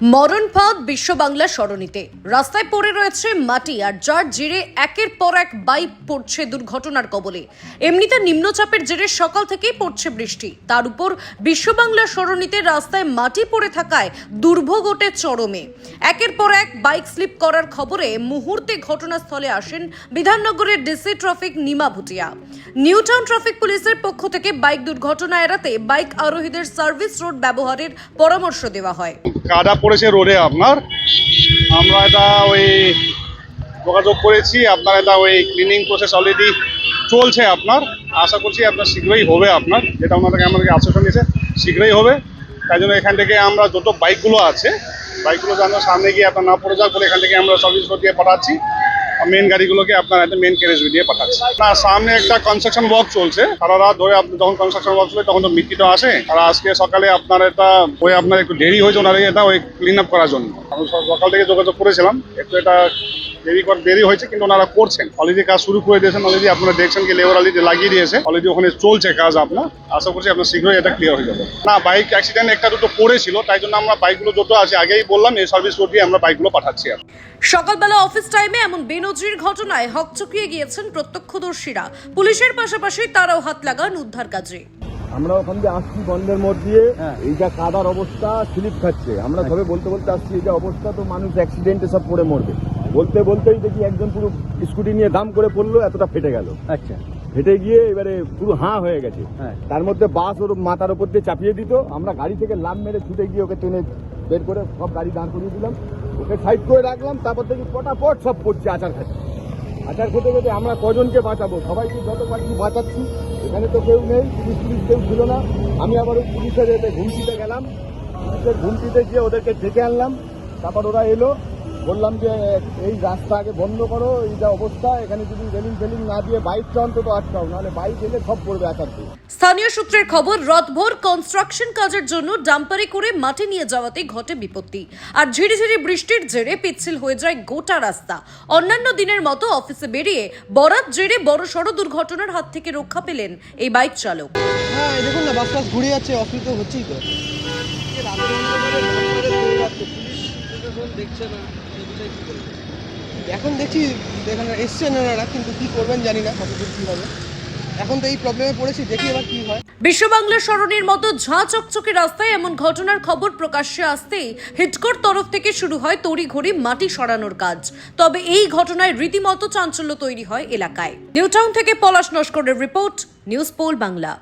মরণফাঁদ বিশ্ব বাংলা সরণিতে। রাস্তায় পড়ে রয়েছে মাটি আর যার জেরে একের পর এক বাইক পড়ছে দুর্ঘটনার কবলে। এমনিতে নিম্নচাপের জেরে সকাল থেকেই পড়ছে বৃষ্টি। তার উপর বিশ্ব বাংলা সরণিতে রাস্তায় মাটি পড়ে থাকায় দুর্ভোগ ওঠে চরমে। একের পর এক বাইক স্লিপ করার খবরে মুহূর্তে ঘটনাস্থলে আসেন বিধাননগরের DC traffic Nima Bhutia. Newtown traffic পুলিশের পক্ষ থেকে বাইক দুর্ঘটনা এড়াতে বাইক আরোহীদের সার্ভিস রোড ব্যবহারের পরামর্শ দেওয়া হয়। কাদা পড়েছে রোডে আপনার। আমরা এটা ওই যোগাযোগ করেছি, আপনার এটা ওই ক্লিনিং প্রসেস অলরেডি চলছে আপনার। আশা করছি আপনার শীঘ্রই হবে আপনার, যেটা ওনাদেরকে আমাদেরকে আশ্বাসন দিয়েছে শীঘ্রই হবে। তাই জন্য এখান থেকে আমরা যত বাইকগুলো আছে বাইকগুলো যেন সামনে গিয়ে আপনার না পড়ে যাক বলে এখান থেকে আমরা সার্ভিস দিয়ে পাঠাচ্ছি। মেন গাড়িগুলোকে আপনার একটা মেন ক্যারেজ দিয়ে পাঠাচ্ছে। না, সামনে একটা কনস্ট্রাকশন ওয়ার্ক চলছে। সারা রাত ধরে আপনি যখন কনস্ট্রাকশন ওয়ার্ক চলে, তখন তো তো আসে। আর আজকে সকালে আপনার এটা ওই আপনার একটু দেরি হয়েছে ওনার এটা ওই ক্লিন আপ করার জন্য। আমি সকাল থেকে যোগাযোগ করেছিলাম। একটু এটা দেরি কর দেরি হয়েছে, কিন্তু ওনারা করছেন। অলরেডি কাজ শুরু করে দিয়েছেন, অলরেডি আপনারা দেখছেন কি লেবার অলরেডি লাগিয়ে দিয়েছে। অলরেডি ওখানে চলছে কাজ আপনার। আশা করছি আপনার শীঘ্রই এটা ক্লিয়ার হয়ে যাবে। না বাইক অ্যাক্সিডেন্ট একটা দুটো পড়েছিল তাই জন্য আমরা বাইকগুলো যত আছে, আগেই বললাম, এই সার্ভিস রোড দিয়ে আমরা বাইকগুলো পাঠাচ্ছি আর সকালবেলা অফিস টাইমে এমন বেনজির ঘটনায় হকচকিয়ে গিয়েছেন প্রত্যক্ষদর্শীরা। পুলিশের পাশাপাশি তারাও হাত লাগান উদ্ধার কাজে আমরা ওখান দিয়ে আসছি বন্ধের মোড় দিয়ে এইটা কাদার অবস্থা স্লিপ খাচ্ছে। আমরা ধরে বলতে বলতে আসছি এই যে অবস্থা তো মানুষ অ্যাক্সিডেন্টে সব পড়ে মরবে। বলতে বলতেই দেখি একজন পুরো স্কুটি নিয়ে দাম করে পড়ল এতটা ফেটে গেল। আচ্ছা। ফেটে গিয়ে এবারে পুরো হাঁ হয়ে গেছে। হ্যাঁ। তার মধ্যে বাস ওর মাথার উপর দিয়ে চাপিয়ে দিত। আমরা গাড়ি থেকে লাভ মেরে ছুটে গিয়ে ওকে টেনে বের করে সব গাড়ি দাঁড় করিয়ে দিলাম। ওকে সাইড করে রাখলাম তারপর দেখি পটাপট সব পড়ছে আচার খাচ্ছে। আচার খেতে খেতে আমরা কজনকে বাঁচাবো? সবাইকে যত পারছি বাঁচাচ্ছি। এখানে তো কেউ নেই, পুলিশ পুলিশ কেউ ছিল না। আমি আবার ওই পুলিশের ঘুমটিতে গেলাম। পুলিশের ঘুমটিতে গিয়ে ওদেরকে ডেকে আনলাম। তারপর ওরা এলো। বললাম যে এই রাস্তা আগে বন্ধ করো এই যা অবস্থা এখানে যদি রেলিং ফেলিং না দিয়ে বাইকটা অন্তত আটকাও নাহলে বাইক এলে সব পড়বে দিয়ে স্থানীয় সূত্রের খবর রথভর কনস্ট্রাকশন কাজের জন্য ডাম্পারে করে মাঠে নিয়ে যাওয়াতেই ঘটে বিপত্তি। আর ঝিরিঝিরি বৃষ্টির জেরে পিচ্ছিল হয়ে যায় গোটা রাস্তা। অন্যান্য দিনের মতো অফিসে বেরিয়ে বরাত জেরে বড় সড় দুর্ঘটনার হাত থেকে রক্ষা পেলেন এই বাইক চালক। হ্যাঁ দেখুন না বাস ঘুরে যাচ্ছে অসুবিধা তো। হচ্ছেই তো এখন দেখছি এখানে এসছেন ওনারা কিন্তু কি করবেন জানি না, কতদূর কি হবে। এখন তো এই প্রবলেমে পড়েছি, দেখি এবার কি হয়। বিশ্ব বাংলা সরণির মতো ঝাঁ চকচকে রাস্তায় এমন ঘটনার খবর প্রকাশ্যে আসতেই হিটকোর তরফ থেকে শুরু হয় তড়িঘড়ি মাটি সরানোর কাজ। তবে এই ঘটনায় রীতিমতো চাঞ্চল্য তৈরি হয় এলাকায়। নিউটাউন থেকে পলাশ নস্করের রিপোর্ট, নিউজ পোল বাংলা।